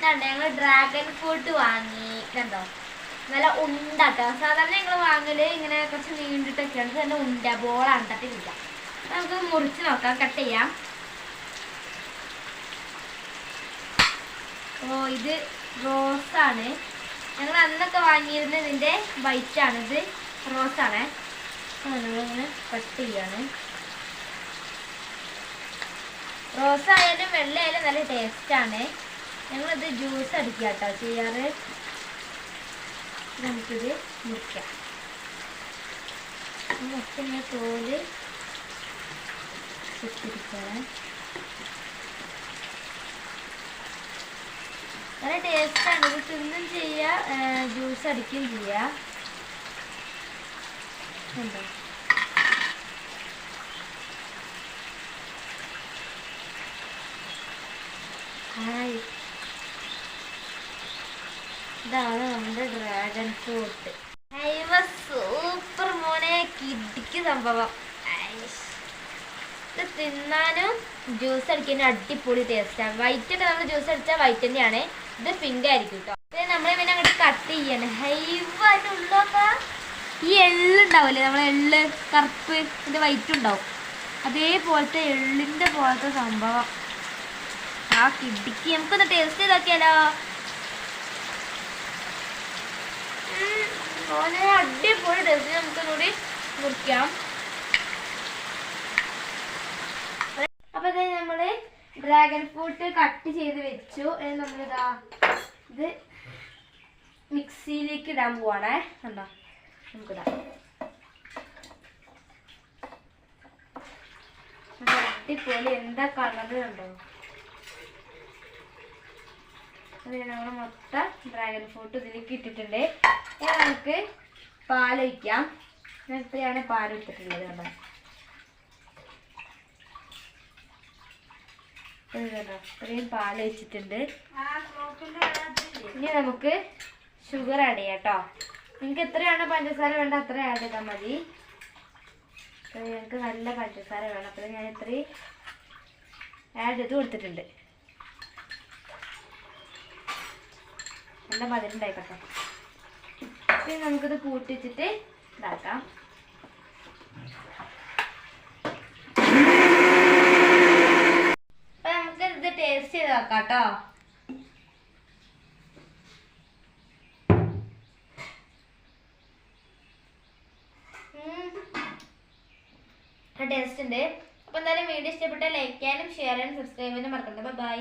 ഇതുണ്ട് ഞങ്ങൾ dragon fruit വാങ്ങി. കണ്ടോ? നല്ല ഉണ്ടാട്ടോ. സാധാരണ ഞങ്ങൾ വാങ്ങൽ ഇങ്ങനെ കുറച്ച് നീണ്ടിട്ടൊക്കെയാണ്. നല്ല ഉണ്ട ബോളാണ് തട്ടില്ല നമുക്ക് മുറിച്ച് നോക്കാം. കട്ട് ചെയ്യാം. ഓ ഇത് റോസാണ്. ഞങ്ങൾ അന്നൊക്കെ വാങ്ങിയിരുന്നത് ഇതിന്റെ വൈറ്റാണ് ഇത് റോസാണ്. നമ്മളിങ്ങനെ കട്ട് ചെയ്യാണ്. റോസായാലും വെള്ളയായാലും നല്ല ടേസ്റ്റാണ് ഞങ്ങളിത് ജ്യൂസ് അടിക്കുക കേട്ടോ ചെയ്യാറ് നമുക്കിത് മുറിക്കാം. ഇങ്ങനെ തോൽ ഇട്ടിരിക്കണം നല്ല ടേസ്റ്റാണ് ഇത് തിന്നും ചെയ്യുക ജ്യൂസ് അടിക്കുകയും ചെയ്യുക ഉണ്ടോ ഹായ് ഇതാണ് നമ്മുടെ ഡ്രാഗൺ ഫ്രൂട്ട് സൂപ്പർ മോനെ കിടിക്ക് സംഭവം. ഇത് തിന്നാനും ജ്യൂസ് അടിക്കാനും അടിപൊളി ടേസ്റ്റാണ് വൈറ്റ് ഒക്കെ നമ്മൾ ജ്യൂസ് അടിച്ചാൽ വൈറ്റ് തന്നെയാണ്. ഇത് പിങ്ക് ആയിരിക്കും കേട്ടോ ഇത് നമ്മൾ പിന്നെ അങ്ങോട്ട് കട്ട് ചെയ്യണം. ഹൈവായിട്ട് അതിനുള്ളൊക്കെ ഈ എള്ള് ഉണ്ടാവില്ലേ നമ്മളെ എള്ള് കറുപ്പ് ഇത് വൈറ്റ് ഉണ്ടാവും. അതേപോലത്തെ എള്ളിന്റെ പോലത്തെ സംഭവം. ആ കിടിക്ക്. നമുക്കൊന്ന് ടേസ്റ്റ് ഉം, മോനെ അടിപൊളി ടേസ്റ്റ് നമുക്കൊന്നുകൂടി മുറിക്കാം. അപ്പൊ ഇത് നമ്മൾ ഡ്രാഗൺ ഫ്രൂട്ട് കട്ട് ചെയ്ത് വെച്ചു. നമ്മളിതാ ഇത് മിക്സിയിലേക്ക് ഇടാൻ പോവാണേ. കണ്ടോ? നമുക്കിടാം അടിപൊളി. എന്താ കളറ് കണ്ടോ? അത് നമ്മൾ മൊത്തം ഡ്രാഗൺ ഫ്രൂട്ട് ഇതിലേക്ക് ഇട്ടിട്ടുണ്ട്. ഇനി നമുക്ക് പാലൊഴിക്കാം ഞാൻ ഇത്രയാണ് പാൽ ഇട്ടിട്ടുള്ളത് കണ്ടോ? ഇത് കണ്ടോ? ഇത്രയും പാൽ ഒഴിച്ചിട്ടുണ്ട്. ഇനി നമുക്ക് ഷുഗർ ആഡ് ചെയ്യാം കേട്ടോ നിങ്ങൾക്ക് എത്രയാണോ പഞ്ചസാര വേണ്ട അത്ര ആഡ് ചെയ്താൽ മതി. ഞങ്ങൾക്ക് നല്ല പഞ്ചസാര വേണം. അപ്പോൾ ഞാൻ ഇത്രയും ആഡ് ചെയ്ത് കൊടുത്തിട്ടുണ്ട്. നല്ല മധുരം ഉണ്ടായിക്കോട്ടെ പിന്നെ നമുക്കിത് കൂട്ടിച്ചിട്ട് ഇതാക്കാം. അപ്പൊ നമുക്ക് ടേസ്റ്റ് ചെയ്ത് കേട്ടോ ടേസ്റ്റ് ഉണ്ട്. അപ്പൊ എന്തായാലും വീഡിയോ ഇഷ്ടപ്പെട്ടാൽ ലൈക്ക് ചെയ്യാനും ഷെയർ ചെയ്യാനും സബ്സ്ക്രൈബ് ചെയ്യാനും മറക്കണ്ട. ബൈ